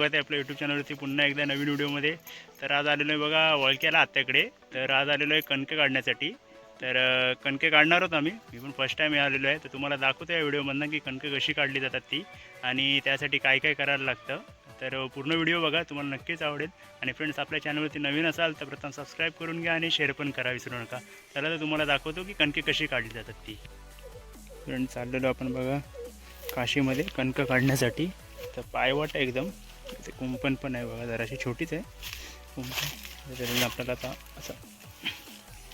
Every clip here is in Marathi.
स्वागत आहे आपल्या यूट्यूब चॅनलवरती पुन्हा एकदा नवीन व्हिडिओमध्ये तर आज आलेलो आहे बघा वळक्याला आत्याकडे. तर आज आलेलो आहे कणके काढण्यासाठी. तर कणके काढणार आहोत आम्ही. मी पण फर्स्ट टाईम आलेलो आहे. तर तुम्हाला दाखवतो या व्हिडिओमधनं की कणके कशी काढली जातात ती आणि त्यासाठी काय काय करायला लागतं. तर पूर्ण व्हिडिओ बघा. तुम्हाला नक्कीच आवडेल. आणि फ्रेंड्स आपल्या चॅनलवरती नवीन असाल तर प्रथम सबस्क्राईब करून घ्या आणि शेअर पण करा विसरू नका. चला तर तुम्हाला दाखवतो की कणके कशी काढली जातात ती. फ्रेंड्स चाललेलो आपण बघा काशीमध्ये कणकं काढण्यासाठी. तर पायवाट आहे एकदम. ते कुंपण पण आहे बघा जराशी छोटीच आहे. कुंपण. त्याच्यात आपल्याला आता असं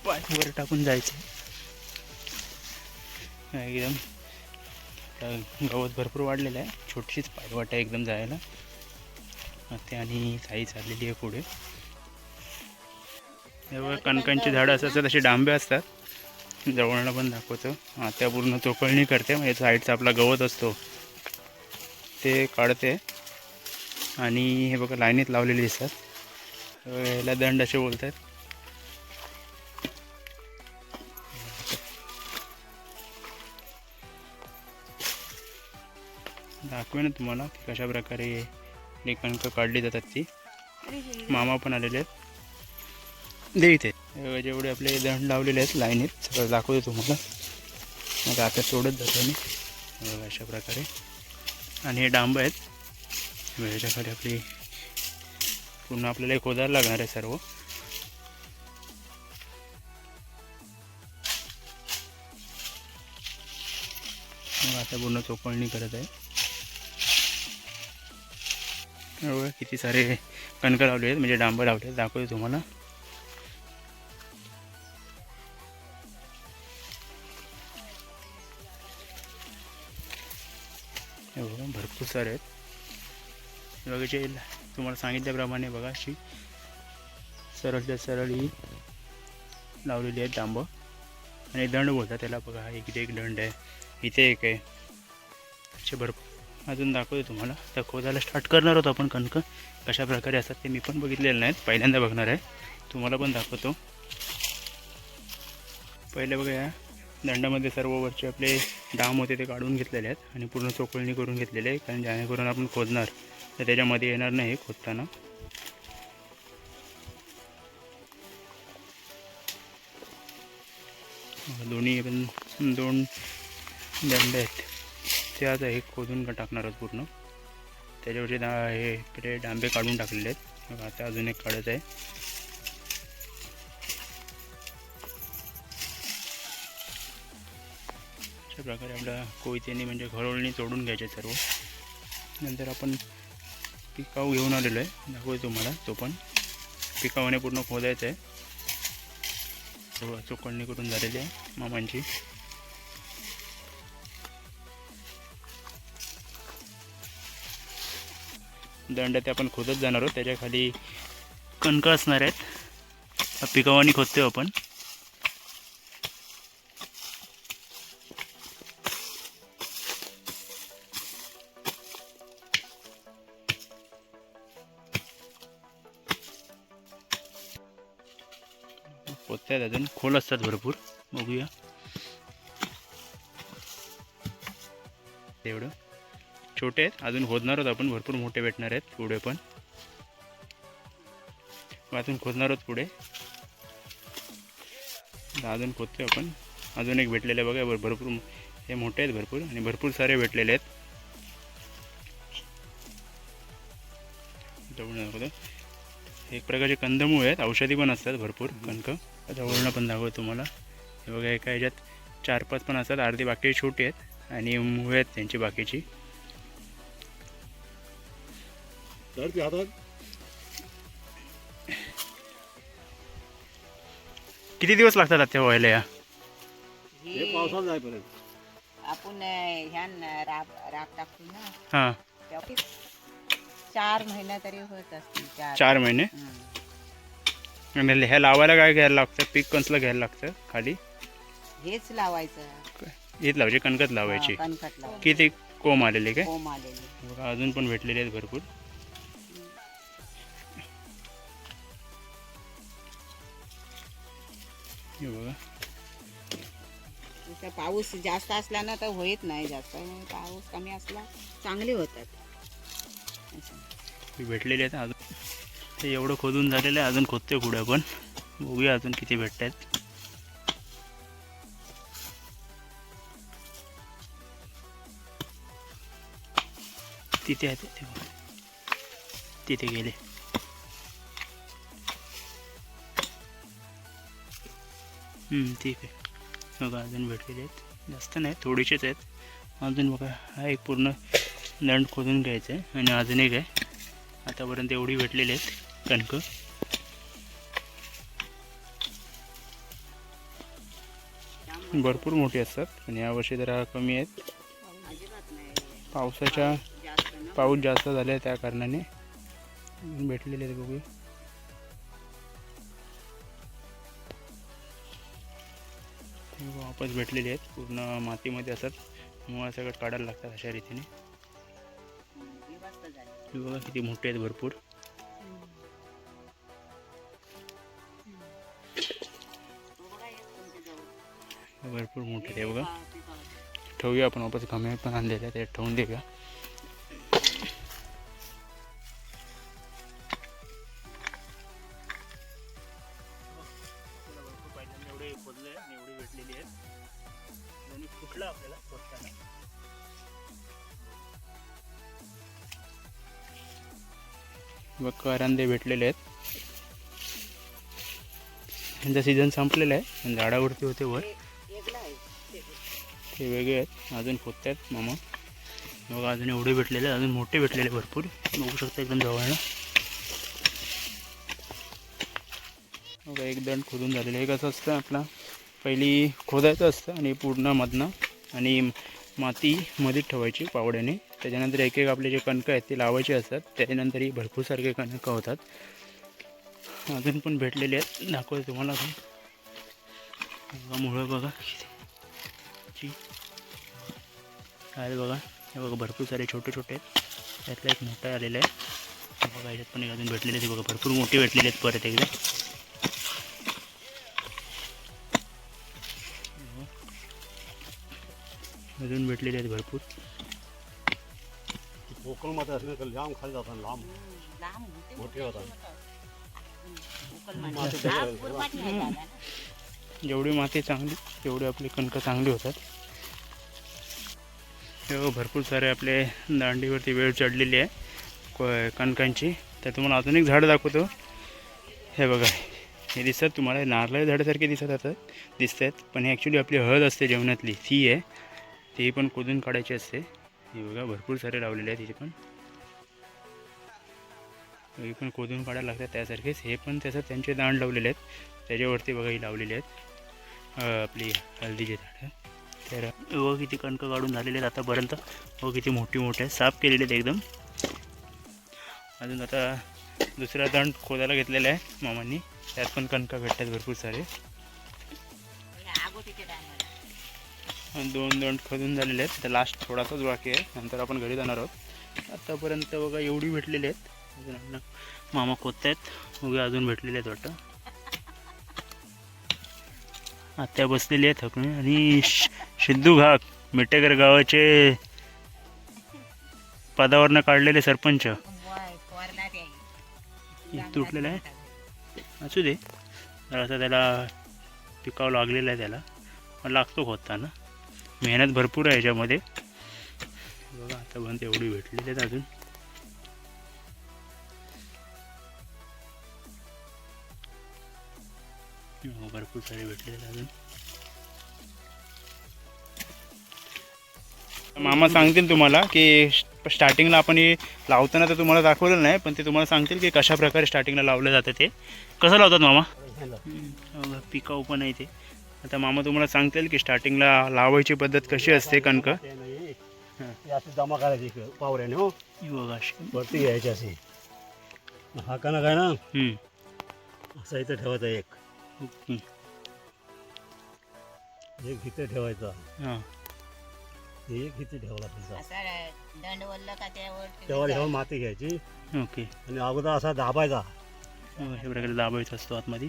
पाय वगैरे टाकून जायचं आहे. एकदम आता गवत भरपूर वाढलेलं आहे. छोटीशीच पायवाट आहे एकदम जायला. ते आणि साई चाललेली आहे पुढे. हे कणकांची झाडं असतात तसे डांबे असतात. जवळला पण दाखवतो. हा त्या पूर्ण चोकळणी करते. म्हणजे साईडचा आपला गवत असतो. ते काढते. आणि हे बघा लाईनीत लावलेले दिसतात. याला दंड असे बोलतात. दाखवे ना तुम्हाला की कशा प्रकारे ही कणकं काढली जातात ती. मामा पण आलेले आहेत. दे इथे. जेवढे आपले दंड लावलेले आहेत लाईनीत सगळं दाखवतो तुम्हाला. आता आता सोडत जातो मी. अशा प्रकारे आणि हे डांब आहेत. हे आपली पूर्ण आपल्याला एक ओदार लागणार आहे सर्व. आता पूर्ण चोपळणी करत आहे. किती सारे कणकं लावले आहेत म्हणजे डांबर लावले आहेत दाखवतो तुम्हाला. हो, भरपूर सारे आहेत. बघायचे तुम्हाला सांगितल्याप्रमाणे बघा अशी सरळच्या सरळ ही लावलेली आहेत डांबं आणि दंड बोलतात त्याला बघा इकडे एक दंड आहे इथे एक आहे. असे भरपूर. अजून दाखवतो तुम्हाला. तर खोदायला स्टार्ट करणार होतो आपण कणकं. कशा प्रकारे असतात ते मी पण बघितलेलं नाहीत. पहिल्यांदा बघणार आहे. तुम्हाला पण दाखवतो. पहिले बघा या दंडामध्ये सर्व वरचे आपले डाम होते ते काढून घेतलेले आहेत. आणि पूर्ण चोकळणी करून घेतलेले आहे. कारण जेणेकरून आपण खोदणार तर त्याच्यामध्ये येणार नाही खोदताना. दोन्ही पण दोन दंड आहेत. ते आता हे खोदून टाकणारच टाकणार आहोत पूर्ण. त्याच्यावरचे दा हे इकडे डांबे काढून टाकलेले आहेत. आता अजून एक काढत आहे. अशा प्रकारे आपल्या कोयत्याने म्हणजे घरोळणी तोडून घ्यायचे सर्व. नंतर आपण पिकाऊ घेऊन आलेलो आहे. दाखवतो तुम्हाला. तो पण पिकावाने पूर्ण खोदायचं आहे. सर्व चोकळणी करून झालेली आहे मामांची. दंड ते आपण खोदत जाणार आहोत. त्याच्याखाली कणकं असणार आहेत. पिकावानी खोदतो आपण. खोदते अजून. खोल असतात भरपूर. बघूया. एवढं. छोटे आहेत. अजून खोदणार आहोत आपण. भरपूर मोठे भेटणार आहेत पुढे पण. अजून खोदणार आहोत पुढे. अजून खोदतोय आपण. अजून एक भेटलेले बघा. भर- भरपूर हे मोठे आहेत भरपूर आणि भरपूर सारे भेटलेले आहेत. एक प्रकारचे कंदमूळ आहेत. औषधी पण असतात भरपूर. कणकं. जवळनं पण दाखवतो तुम्हाला. हे बघा एका ह्याच्यात चार पाच पण असतात अर्धी बाकी छोटी आहेत आणि मुळे आहेत त्यांची बाकीची. किती दिवस लागतात आता व्हायला या? पावसात जायपर्यंत आपण अं, ह्यान राब राब टाकतो ना. हां. चार महिना तरी होत असतील चार. चार महिने? हं. आणि ह्या लावायला काय घ्यायला लागतं? पीक कसलं घ्यायला लागतं खाली? हेच लावायचं. हेच लावायची कणकत लावायची. किती कोंब आलेले काय? कोंब आलेली. बघा अजून पण भेटलेले आहेत भरपूर. हे बघा. पाऊस जास्त असला ना तर होत नाही जास्त. पाऊस कमी असला चांगले होतात. असं. हे भेटलेले आहेत अजून. ते एवढं खोदून झालेलं आहे. अजून खोदते पुढे पण. बघूया अजून किती भेटत आहेत तिथे आहेत तिथे तिथे गेले. ठीक आहे. बघा अजून भेटलेले आहेत. जास्त नाही थोडीशीच आहेत. अजून बघा हा एक पूर्ण दंड खोदून घ्यायचा आहे आणि अजून एक आहे. आतापर्यंत एवढी भेटलेली आहेत. कणकं भरपूर मोठी असतात पण यावर्षी जरा कमी आहेत. पावसाच्या पाऊस जास्त झाला त्या कारणाने भेटलेले आहेत बघूया. वापस भेटलेले आहेत पूर्ण मातीमध्ये असतात. मुळा सगळं काढायला लागतात अशा रीतीने. बघा किती मोठे आहेत भरपूर. भरपूर मोठे आहे बघा. ठेवूया आपण वापस कमी पण आणलेल्या ते ठेवून देऊया. एवढे आपल्याला बघ करांदे भेटलेले आहेत. त्यांचा सीझन संपलेला आहे. झाडावरती होते वर. ते वेगळे आहेत. अजून खोदत आहेत मामा. बघा अजून एवढे भेटलेले अजून मोठे भेटलेले भरपूर. बघू शकता एकदम जवळनं. बघा एक दंड खोदून झालेलं आहे. हे कसं असतं आपला. पहिली खोदायचं असतं आणि पूर्ण मधनं. आणि माती मध्येच ठेवायची पावड्याने. त्याच्यानंतर एक एक आपले जे कणकं आहेत ते लावायचे असतात. त्याच्यानंतर ही भरपूर सारखे कणकं होतात. अजून पण भेटलेले आहेत. दाखवतो तुम्हाला अजून. मुळं बघा. ची. आहे बघा. हे बघा भरपूर सारे छोटे छोटे आहेत. त्यातला एक मोठा आलेला आहे. बघा याच्यात पण एक अजून भेटलेले आहेत. बघा भरपूर मोठे भेटलेले आहेत परत एकदा. अजून भेटलेले आहेत भरपूर. कोकणमध्ये असले तर लांब खाली जातात लांब. मोठे होतात. हा. जेवढी माती चांगली तेवढी आपली कणकं चांगली होतात. हे हो, भरपूर सारे आपले दांडीवरती वेळ चढलेली आहे क- कणकांची. तर तुम्हाला अजून एक झाड दाखवतो. हे बघा हे दिसतात तुम्हाला नारळ झाडासारखे दिसत असतात दिसत आहेत पण हे ॲक्च्युली आपली हळद असते जेवणातली. ती आहे. ती पण कुदून काढायची असते. हे बघा भरपूर सारे लावलेले आहेत तिचे पण. हे पण कोदून काढायला लागतात त्यासारखेच. हे पण त्याचं त्यांचे दांड लावलेले आहेत. त्याच्यावरती बघा ही लावलेले आहेत. आपली हळदीचे झाडं. तर व किती कणकं काढून झालेले आहेत आतापर्यंत. व किती मोठी मोठी आहेत. साफ केलेले आहेत एकदम. अजून आता दुसरा दंड खोदायला घेतलेला आहे मामांनी. त्यात पण कणका भेटतात भरपूर सारे. दोन दंड खोदून झालेले आहेत. तर लास्ट थोडासाच बाकी आहे. नंतर आपण घरी जाणार आहोत. आतापर्यंत बघा एवढी भेटलेली आहेत. अजून खोदत आहेत उगे अजून भेटलेले आहेत वाटतं. आत्या बसलेली आहे थकून आणि सिद्धू घाक मेटेकर गावाचे पदावरनं काढलेले सरपंच. आहे. तुटलेलं आहे. असू दे. जरासा त्याला पिकाव लागलेलं आहे त्याला. पण लागतो खोदताना मेहनत भरपूर आहे याच्यामध्ये. बघा आता पण एवढी भेटलेली आहेत अजून. भरपूर सारे भेटलेले आहेत अजून. मामा सांगतील तुम्हाला की स्टार्टिंगला आपण हे लावताना तर तुम्हाला दाखवलं नाही पण ते तुम्हाला सांगतील की कशा प्रकारे स्टार्टिंगला लावलं जातं ते. कसं लावतात मामा? पिकाऊ पण आहे ते. आता मामा तुम्हाला सांगतील की स्टार्टिंगला लावायची पद्धत कशी असते कणक. हे जमा करायची पावऱ्याने हो. वरती घ्यायची अशी. हा कणक आहे ना. असा इथं ठेवायचा एक. एक इथे ठेवायचा हां. एक इथे ठेवला तुझा असा दंड वल्ल का त्यावर तेव्हा ह्यावर माती घ्यायची. ओके. आणि अगोदर असा दाबायचा. बघा, अशा प्रकारे दाबायचा असतो आतमध्ये.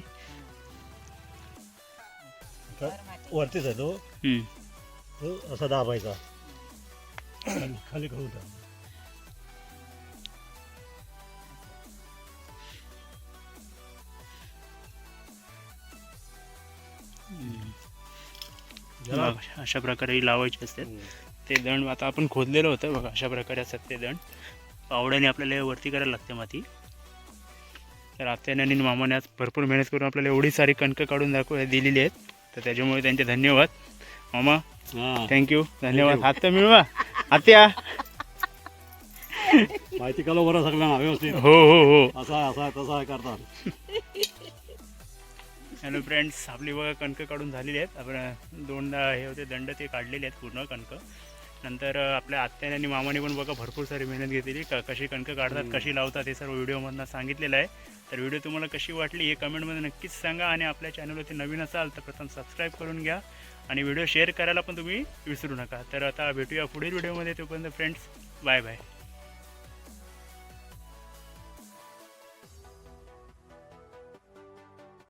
वरतीच आहे तो हम्म. तो असा दाबायचा. आणि खाली करून टाक अशा प्रकारे लावायचे असतात ते दंड आता आपण खोदलेलं होतं बघा अशा प्रकारे असतात ते दंड. पावड्याने आपल्याला हे वरती करायला लागते माती. तर आत्याने आणि मामाने आज भरपूर मेहनत करून आपल्याला एवढी सारी कणकं काढून दाखव दिलेली आहेत. तर त्याच्यामुळे त्यांचे धन्यवाद. मामा हा. थँक्यू धन्यवाद. हात तर मिळवा. आत्या. माहिती कळलं बरं सगळ्यांना व्यवस्थित. हो हो हो. असा असा तसा करतात. हॅलो फ्रेंड्स आपली बघा कणकं काढून झालेली आहेत. आपण दोनदा हे होते दंड ते काढलेले आहेत पूर्ण कणकं. नंतर आपल्या आत्याने आणि मामाने पण बघा भरपूर सारी मेहनत घेतलेली. क कशी कणकं काढतात कशी लावतात हे सर्व व्हिडिओमधनं सांगितलेलं आहे. तर व्हिडिओ तुम्हाला कशी वाटली हे कमेंटमध्ये नक्कीच सांगा आणि आपल्या चॅनलवरती नवीन असाल तर प्रथम सबस्क्राईब करून घ्या. आणि व्हिडिओ शेअर करायला पण तुम्ही विसरू नका. तर आता भेटूया पुढील व्हिडिओमध्ये तोपर्यंत फ्रेंड्स बाय बाय